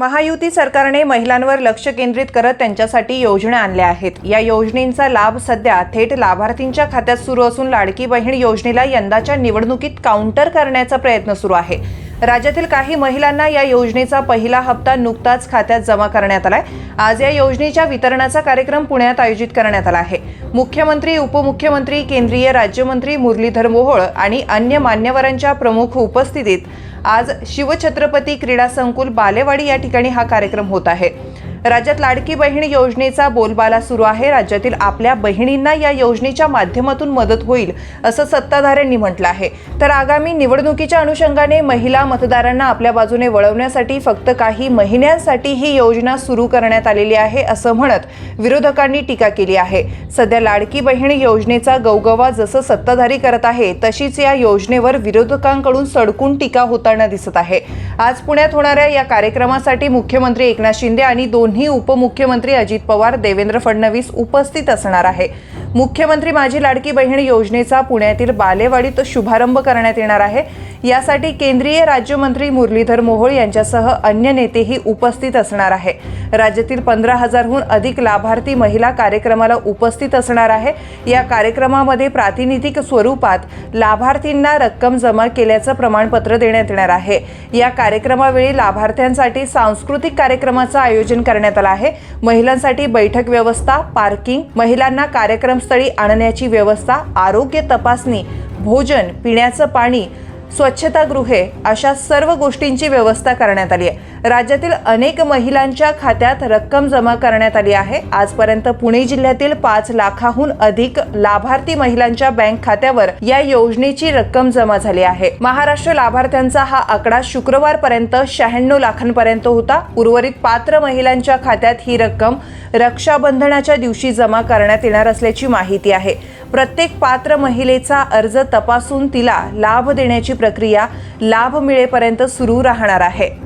महायुती सरकारने महिलांवर लक्ष केंद्रित करत त्यांच्यासाठी योजना आणल्या आहेत. या योजनेचा लाभ सध्या थेट लाभार्थींच्या खात्यात सुरू असून लाडकी बहीण योजनेला यंदाच्या निवडणुकीत काउंटर करण्याचा प्रयत्न सुरू आहे. राज्यातील काही महिलांना या योजनेचा पहिला हप्ता नुकताच खात्यात जमा करण्यात आलाय. आज या योजनेच्या वितरणाचा कार्यक्रम पुण्यात आयोजित करण्यात आला आहे. मुख्यमंत्री उपमुख्यमंत्री केंद्रीय राज्यमंत्री मुरलीधर मोहोळ आणि अन्य मान्यवरांच्या प्रमुख उपस्थितीत आज शिवछत्रपती क्रीडा संकुल बालेवाडी या ठिकाणी हा कार्यक्रम होत आहे. राज्यात लाडकी बहीण योजनेचा बोलबाला सुरू आहे. राज्यातील आपल्या बहिणींना या योजनेच्या माध्यमातून मदत होईल असं सत्ताधाऱ्यांनी म्हटलं आहे. तर आगामी निवडणुकीच्या अनुषंगाने महिला मतदारांना आपल्या बाजूने वळवण्यासाठी फक्त काही महिन्यांसाठी ही योजना सुरू करण्यात आलेली आहे असं म्हणत विरोधकांनी टीका केली आहे. सध्या लाडकी बहीण योजनेचा गवगवा जसं सत्ताधारी करत आहे तशीच या योजनेवर विरोधकांकडून सडकून टीका होताना दिसत आहे. आज पुण्यात होणाऱ्या या कार्यक्रमासाठी मुख्यमंत्री एकनाथ शिंदे आणि दोन दोन्ही उपमुख्यमंत्री अजित पवार देवेंद्र फडणवीस उपस्थित असणार आहे. मुख्यमंत्री माझी लाडकी बहीण योजनेचा पुण्यातील बालेवाडीत शुभारंभ करण्यात येणार आहे. यासाठी केंद्रीय राज्यमंत्री मुरलीधर मोहोळ यांच्यासह अन्य नेतेही उपस्थित असणार आहे. राज्यातील पंधरा हजारहून अधिक लाभार्थी महिला कार्यक्रमाला उपस्थित असणार आहे. या कार्यक्रमामध्ये प्रातिनिधिक स्वरूपात लाभार्थींना रक्कम जमा केल्याचं प्रमाणपत्र देण्यात येणार आहे. या कार्यक्रमावेळी लाभार्थ्यांसाठी सांस्कृतिक कार्यक्रमाचं आयोजन करण्यात आलं आहे. महिलांसाठी बैठक व्यवस्था पार्किंग महिलांना कार्यक्रम विश्रामस्थळी आणण्याची व्यवस्था आरोग्य तपासणी भोजन पिण्याचं पाणी स्वच्छतागृहे अशा सर्व गोष्टींची व्यवस्था करण्यात आली आहे. राज्यातील अनेक महिलांच्या खात्यात रक्कम जमा करण्यात आली आहे. आजपर्यंत पुणे जिल्ह्यातील पाच लाखाहून अधिक लाभार्थी महिलांच्या बँक खात्यावर या योजनेची रक्कम जमा झाली आहे. महाराष्ट्र लाभार्थ्यांचा हा आकडा शुक्रवारपर्यंत शहाण्णव लाखांपर्यंत होता. उर्वरित पात्र महिलांच्या खात्यात ही रक्कम रक्षाबंधनाच्या दिवशी जमा करण्यात येणार असल्याची माहिती आहे. प्रत्येक पात्र महिलेचा अर्ज तपासून तिला लाभ देण्याची प्रक्रिया लाभ मिळेपर्यंत सुरू राहणार आहे.